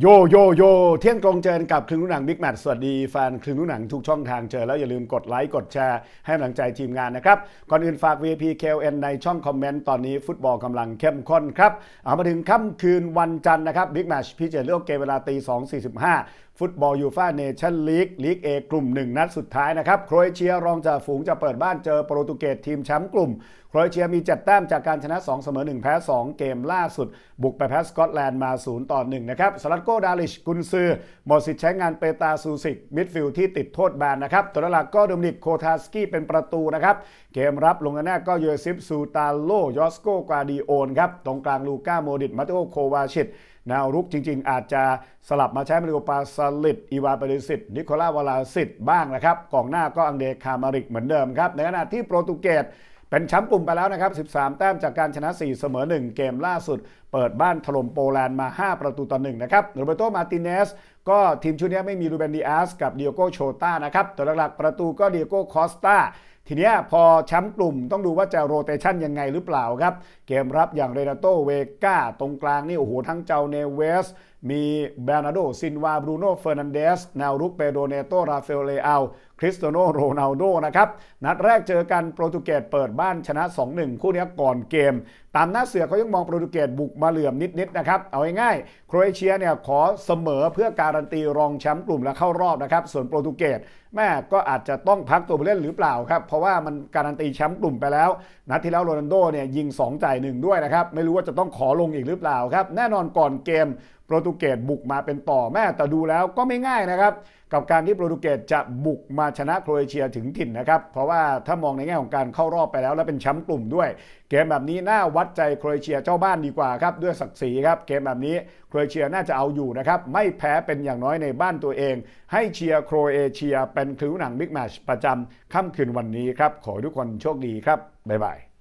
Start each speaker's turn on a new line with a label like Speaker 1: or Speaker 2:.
Speaker 1: โยโยโยเที่ยงตรงเจอกับครึ่งลูกหนังบิ๊กแมทสวัสดีแฟนครึ่งลูกหนังทุกช่องทางเจอแล้วอย่าลืมกดไลค์กดแชร์ให้กำลังใจทีมงานนะครับ ก่อนอื่นฝาก VP KLN ในช่องคอมเมนต์ตอนนี้ฟุตบอลกำลังเข้มข้นครับ เอามาถึงค่ำคืนวันจันทร์นะครับบิ๊กแมชพิเศษเลือกเกมเวลาตี2.45 ฟุตบอลยูฟ่าเนชั่นลีกลีกเอกลุ่ม 1 นัดสุดท้ายนะครับโครเอเชียรองจากฝูงจะเปิดบ้านเจอโปรตุเกสทีมแชมป์กลุ่มโครเอเชียมี7แต้มจากการชนะ2เสมอ1แพ้2 เกมล่าสุด บุกไปแพ้สกอตแลนด์มา0ต่อ1นะครับสลัดโกดาลิชกุนซือหมดสิทธิ์ใช้งานเปตาซูซิกมิดฟิลด์ที่ติดโทษแบนนะครับตัวหลักก็ดมินิกโคทาสกี้เป็นประตูนะครับเกมรับลงหน้าก็เยอซิฟซูตาโลยอสโกกาดิโอนครับตรงกลางลูก้าโมดิตมาเตโอโควาชิตแนวรุกจริง ๆ อาจจะสลับมาใช้มาริโอปาซาลิดอีวาเปริสิตนิโคลาวาลาสิตบ้างนะครับกองหน้าก็อังเดคามาริกเหมือนเดิมครับในขณะที่โปรตุเกส เป็นแชมป์กลุ่มไปแล้วนะครับ 13 แต้มจากการชนะ 4 เสมอ 1 เกมล่าสุด เปิดบ้านถล่มโปแลนด์มา 5 ประตูต่อ1นะครับโรเบโตมาติเนสก็ทีมชุดนี้ไม่มีรูเบนดิอาสกับเดียโกโชต้านะครับตัวหลักๆประตูก็เดียโกคอสตา ทีนี้พอแชมป์กลุ่มต้องดูว่าจะโรเตชันยังไงหรือเปล่าครับ เกมรับอย่างเรนาโตเวก้าตรงกลางนี่โอ้โหทั้งเจ้าเนเวส มีเบร์นาโดซินวาบรูโน่เฟอร์นันเดสแนวรุกเปโดเนโตราเฟลเลอาคริสเตโนโรนัลโดนะครับ นัดแรกเจอกันโปรตุเกสเปิดบ้านชนะ 2-1 คู่นี้ก่อนเกม ตามหน้าเสือเขายังมองโปรตุเกสบุกมาเหลื่อมนิดๆนะครับ เอาง่ายๆโครเอเชียเนี่ยขอเสมอเพื่อการันตีรองแชมป์กลุ่มและเข้ารอบนะครับ ส่วนโปรตุเกสแม่ก็อาจจะต้องพักตัวผู้เล่นหรือเปล่าครับเราะว่ามันการันตีแชมป์กลุ่มไปแล้ว นัดที่แล้วโรนัลโดเนี่ยยิง 2 จ่าย1ด้วยนะครับ ไม่รู้ว่าจะต้องขอลงอีกหรือเปล่าครับ แน่นอนก่อนเกมโปรตุเกสบุกมาเป็นต่อแม่แต่ดูแล้วก็ไม่ง่ายนะครับ กับการที่โปรตุเกสจะบุกมาชนะโครเอเชียถึงถิ่นนะครับ เพราะว่าถ้ามองในแง่ของการเข้ารอบไปแล้วและเป็นแชมป์กลุ่มด้วย เกมแบบนี้น่าวัดใจโครเอเชียเจ้าบ้านดีกว่าครับด้วยศักดิ์ศรีครับเกมแบบนี้โครเอเชียน่าจะเอาอยู่นะครับไม่แพ้เป็นอย่างน้อยในบ้านตัวเอง ให้เชียร์โครเอเชียเป็นคลิวหนังบิ๊กแมชประจำค่ำคืนวันนี้ครับขอทุกคนโชคดีครับบ๊ายบาย